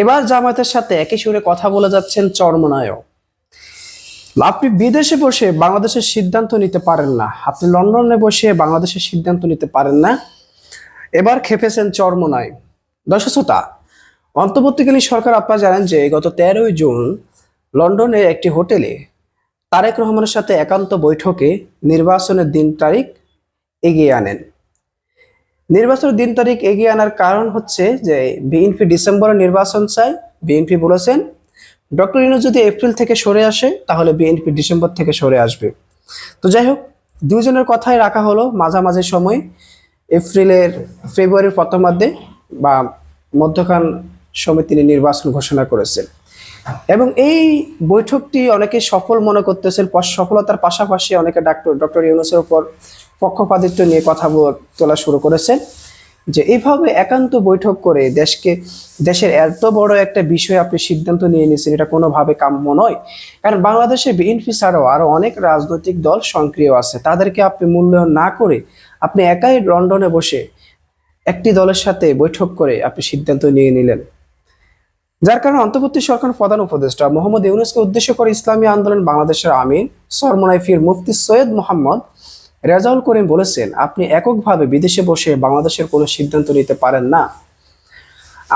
এবার জামায়াতের সাথে একই সুরে কথা বলে যাচ্ছেন চরমনায়ক। আপনি বিদেশে বসে বাংলাদেশের সিদ্ধান্ত নিতে পারেন না। আপনি লন্ডনে বসে বাংলাদেশের সিদ্ধান্ত নিতে পারেন না। এবার খেপেছেন চরমনায়। দর্শকতা অন্তর্বর্তীকালীন সরকার আপনারা জানেন যে গত তেরোই জুন লন্ডনে একটি হোটেলে তারেক রহমানের সাথে একান্ত বৈঠকে নির্বাচনের দিন তারিখ এগিয়ে আনেন। নির্বাচনের দিন তারিখ এগিয়ে আনার কারণ হচ্ছে যে বিএনপি ডিসেম্বরে নির্বাচন চায়, বিএনপি বলেছেন, ডক্টর ইনু যদি এপ্রিল থেকে সরে আসে, তাহলে বিএনপি ডিসেম্বর থেকে সরে আসবে। তো যাই হোক দুজনের কথাই রাখা হলো মাঝামাঝি সময়, এপ্রিলের, ফেব্রুয়ারির প্রথমার্ধে বা মধ্যখান সময় তিনি নির্বাচন ঘোষণা করেছেন। এবং এই বৈঠকটি অনেকে সফল মনে করতেছেন সফলতার পাশাপাশি অনেকে ডাক্তার ডক্টর ইউনুসের উপর পক্ষপাতিত্ব নিয়ে কথা তোলা শুরু করেছেন। যে এইভাবে একান্ত বৈঠক করে দেশকে দেশের এত বড় একটা বিষয়ে আপনি সিদ্ধান্ত নিয়ে নিয়েছেন, এটা কোনোভাবে কাম্য নয়। কারণ বাংলাদেশে বিএনপি ছাড়াও আরও অনেক রাজনৈতিক দল সক্রিয় আছে। তাদেরকে আপনি মূল্যায়ন না করে আপনি একাই লন্ডনে বসে একটি দলের সাথে বৈঠক করে আপনি সিদ্ধান্ত নিয়ে নিলেন। যার কারণে অন্তর্বর্তী সরকার প্রধান উপদেষ্টা মোহাম্মদ ইউনুসকে উদ্দেশ্য করে ইসলামী আন্দোলন বাংলাদেশের আমির সরমনাই ফির মুফতি সৈয়দ মোহাম্মদ রেজাউল করিম বলেছেন, আপনি এককভাবে বিদেশে বসে বাংলাদেশের কোনো সিদ্ধান্ত নিতে পারেন না।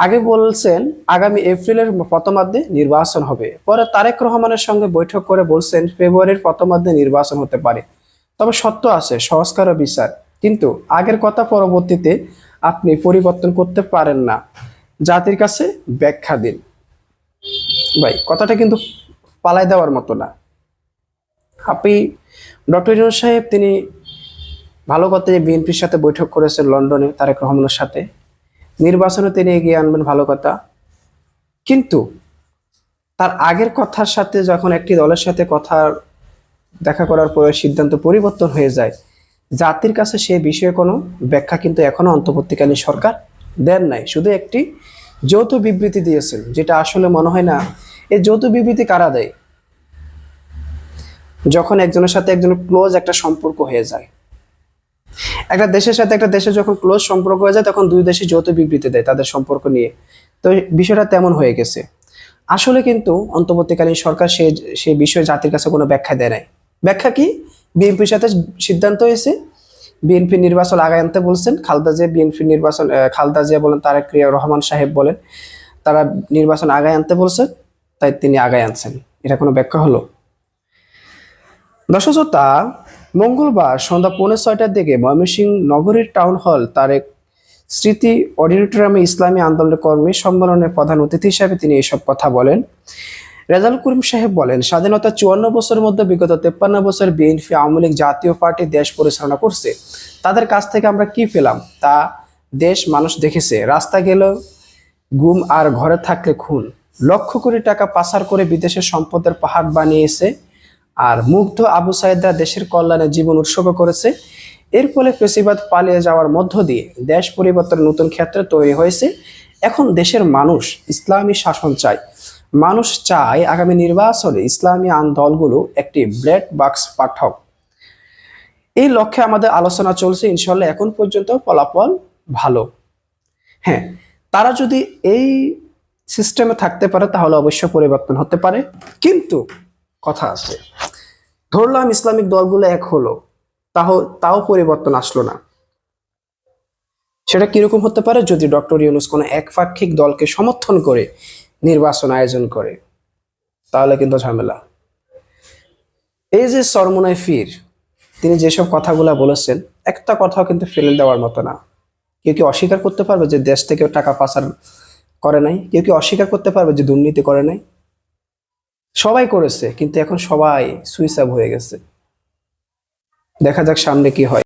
আগে বলছেন, আগামী এপ্রিলের প্রথমার্ধে নির্বাচন হবে। পরে তারেক রহমানের সঙ্গে বৈঠক করে বলছেন, ফেব্রুয়ারির প্রথমার্ধে নির্বাচন হতে পারে। তবে সত্য আছে, সংস্কার ও বিচার। কিন্তু আগের কথা পরবর্তীতে আপনি পরিবর্তন করতে পারেন না। জাতির কাছে ব্যাখ্যা দিন। ভাই, কথাটা কিন্তু পালাই দেওয়ার মতো না। আপনি ডক্টর ইউনুস সাহেব, তিনি ভালো কথা যে বিএনপির সাথে বৈঠক করেছেন লন্ডনে, তারেক রহমানের সাথে। নির্বাচনে তিনি এগিয়ে আনবেন ভালো কথা। কিন্তু তার আগের কথার সাথে যখন একটি দলের সাথে কথা দেখা করার পরে সিদ্ধান্ত পরিবর্তন হয়ে যায়, জাতির কাছে সে বিষয়ে কোনো ব্যাখ্যা কিন্তু এখনও অন্তর্বর্তীকালীন সরকার দেন নাই। শুধু একটি যৌথ বিবৃতি দিয়েছেন যেটা আসলে মনে হয় না, এই যৌথ বিবৃতি কারা দেয়? যখন একজনের সাথে একজনের ক্লোজ একটা সম্পর্ক হয়ে যায়। একটা দেশের সাথে একটা দেশের যখন ক্লোজ সম্পর্ক হয়ে যায়, তখন দুই দেশে যৌথ বিবৃতি দেয় তাদের সম্পর্ক নিয়ে। তো বিষয়টা তেমন হয়ে গেছে। আসলে কিন্তু অন্তর্বর্তীকালীন সরকার সে সেই বিষয়ে জাতির কাছে কোনো ব্যাখ্যা দেয় নাই। ব্যাখ্যা কি? বিএনপির সাথে সিদ্ধান্ত হয়েছে বিএনপি নির্বাচন আগায় আনতে বলছেন। খালদা জিয়া বিএনপি নির্বাচন খালদা জিয়া বলেন তারেক রিয়া রহমান সাহেব বলেন, তারা নির্বাচন আগায় আনতে বলছেন তাই তিনি আগায় আনছেন। এটা কোনো ব্যাখ্যা হলো? দর্শকতা মঙ্গলবার সন্ধ্যা পৌনে ছয়টার দিকে ময়মনসিংহ নগরীর টাউন হল তারেক স্মৃতি অডিটোরিয়ামে ইসলামী আন্দোলনের কর্মী সম্মেলনের প্রধান অতিথি হিসাবে তিনি এসব কথা বলেন। রেজাল করিম সাহেব বলেন, স্বাধীনতা চুয়ান্ন বছরের মধ্যে বিগত তেপ্পান্ন বছর বিএনপি, আওয়ামী লীগ জাতীয় পার্টি দেশ পরিচালনা করছে। তাদের কাছ থেকে আমরা কি পেলাম? তা দেশ, মানুষ দেখেছে। রাস্তা গেল, গুম আর ঘরে থাকলে খুন। লক্ষ কোটি টাকা পাচার করে বিদেশের সম্পদের পাহাড় বানিয়েছে আর মুগ্ধ আবু সাইদরা দেশের কল্যাণে জীবন উৎসর্গ করেছে। এর ফলে ফেসিবাদ পালিয়ে যাওয়ার মধ্য দিয়ে দেশ পরিবর্তনের নতুন ক্ষেত্রে তৈরি হয়েছে। এখন দেশের মানুষ ইসলামী শাসন চায়। মানুষ চায় আগামী নির্বাচনে ইসলামী দলগুলো একটি ব্লেড বাক্স পাঠক এই লক্ষ্যে আমাদের আলোচনা চলছে ইনশাল্লাহ এখন পর্যন্ত ফলাফল ভালো। হ্যাঁ তারা যদি এই সিস্টেমে থাকতে পারে, তাহলে অবশ্য পরিবর্তন হতে পারে। কিন্তু কথা আছে, ধরলাম ইসলামিক দলগুলো এক হলো তাও তাও পরিবর্তন আসলো না। সেটা কীরকম হতে পারে? যদি ডক্টর ইউনুস কোনো একপাক্ষিক দলকে সমর্থন করে নির্বাচন আয়োজন করে, তাহলে কিন্তু ঝামেলা। এই যে সরমনায় ফির, তিনি যেসব কথাগুলো বলেছেন, একটা কথাও কিন্তু ফেলে দেওয়ার মতো না। কেউ কি অস্বীকার করতে পারবে যে দেশ থেকে টাকা পাচার করে নাই? কেউ কি অস্বীকার করতে পারবে যে দুর্নীতি করে নাই? সবাই করেছে, কিন্তু এখন সবাই অফ হয়ে গেছে। দেখা যাক সামনে কি হয়।